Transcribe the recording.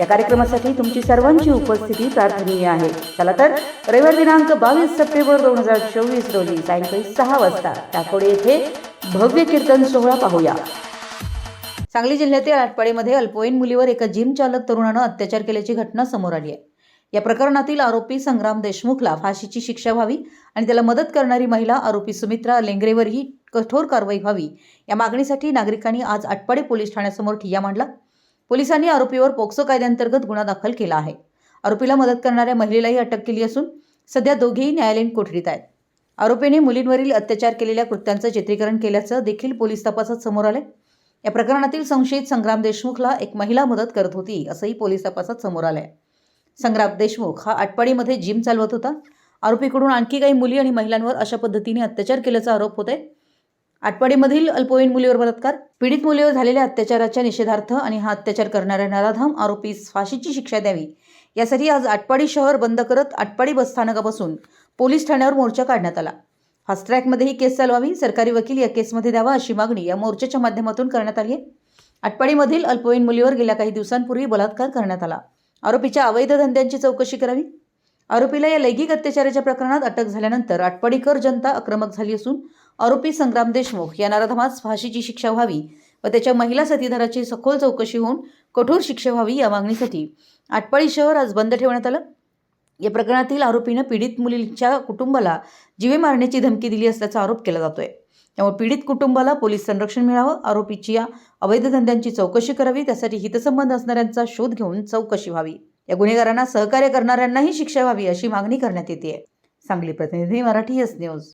या कार्यक्रमासाठी तुमची सर्वांची उपस्थिती प्रार्थनीय आहे. चला तर रविवार दिनांक बावीस सप्टेंबर दोन हजार चोवीस रोजी सायंकाळी सहा वाजता टाकोडे येथे भव्य कीर्तन सोहळा पाहूया. सांगली जिल्ह्यातील आटपाडीमध्ये अल्पवयीन मुलीवर एका जिम चालक तरुणानं अत्याचार केल्याची घटना समोर आली आहे. या प्रकरणातील आरोपी संग्राम देशमुखला फाशीची शिक्षा व्हावी आणि त्याला मदत करणारी महिला आरोपी सुमित्रा लेंगरेवरही कठोर कारवाई व्हावी या मागणीसाठी नागरिकांनी आज आटपाडे पोलीस ठाण्यासमोर ठिय्या मांडला. पोलिसांनी आरोपीवर पोक्सो कायद्याअंतर्गत गुन्हा दाखल केला आहे. आरोपीला मदत करणाऱ्या महिलेलाही अटक केली असून सध्या दोघेही न्यायालयीन कोठडीत आहेत. आरोपीने मुलींवरील अत्याचार केलेल्या कृत्यांचं चित्रीकरण केल्याचं देखील पोलीस तपासात समोर आले या प्रकरणातील संशयित संग्राम देशमुखला एक महिला मदत करत होती असंही पोलीस तपासात समोर आलं आहे संग्राम देशमुख हा आटपाडीमध्ये जिम चालवत होता. आरोपीकडून आणखी काही मुली आणि महिलांवर अशा पद्धतीने अत्याचार केल्याचा आरोप होत आहे आटपाडीमधील अल्पवयीन मुलीवर बलात्कार पीडित मुलीवर झालेल्या अत्याचाराच्या निषेधार्थ आणि हा अत्याचार करणाऱ्या नराधम आरोपीस फाशीची शिक्षा द्यावी. यासाठी आज आटपाडी शहर बंद करत आटपाडी बसस्थानकापासून पोलीस ठाण्यावर मोर्चा काढण्यात आला. फास्ट्रॅकमध्ये ही केस चालवावी सरकारी वकील या केसमध्ये द्यावा अशी मागणी या मोर्चाच्या माध्यमातून करण्यात आली आहे. आटपाडीमधील अल्पवयीन मुलीवर गेल्या काही दिवसांपूर्वी बलात्कार करण्यात आला. आरोपीच्या अवैध धंद्यांची चौकशी करावी. आरोपीला या लैंगिक अत्याचाराच्या प्रकरणात अटक झाल्यानंतर आटपाडीकर जनता आक्रमक झाली असून आरोपी संग्राम देशमुख या नराधमास फाशीची शिक्षा व्हावी व त्याच्या महिला साथीदाराची सखोल चौकशी होऊन कठोर शिक्षा व्हावी या मागणीसाठी आटपाडी शहर आज बंद ठेवण्यात आलं. या प्रकरणातील आरोपीनं पीडित मुलीच्या कुटुंबाला जीवे मारण्याची धमकी दिली असल्याचा आरोप केला जातोय. त्यामुळे पीडित कुटुंबाला पोलीस संरक्षण मिळावं आरोपीची या अवैध धंद्यांची चौकशी करावी त्यासाठी हितसंबंध असणाऱ्यांचा शोध घेऊन चौकशी व्हावी. या गुन्हेगारांना सहकार्य करणाऱ्यांनाही शिक्षा व्हावी अशी मागणी करण्यात येते सांगली प्रतिनिधी मराठी एस न्यूज.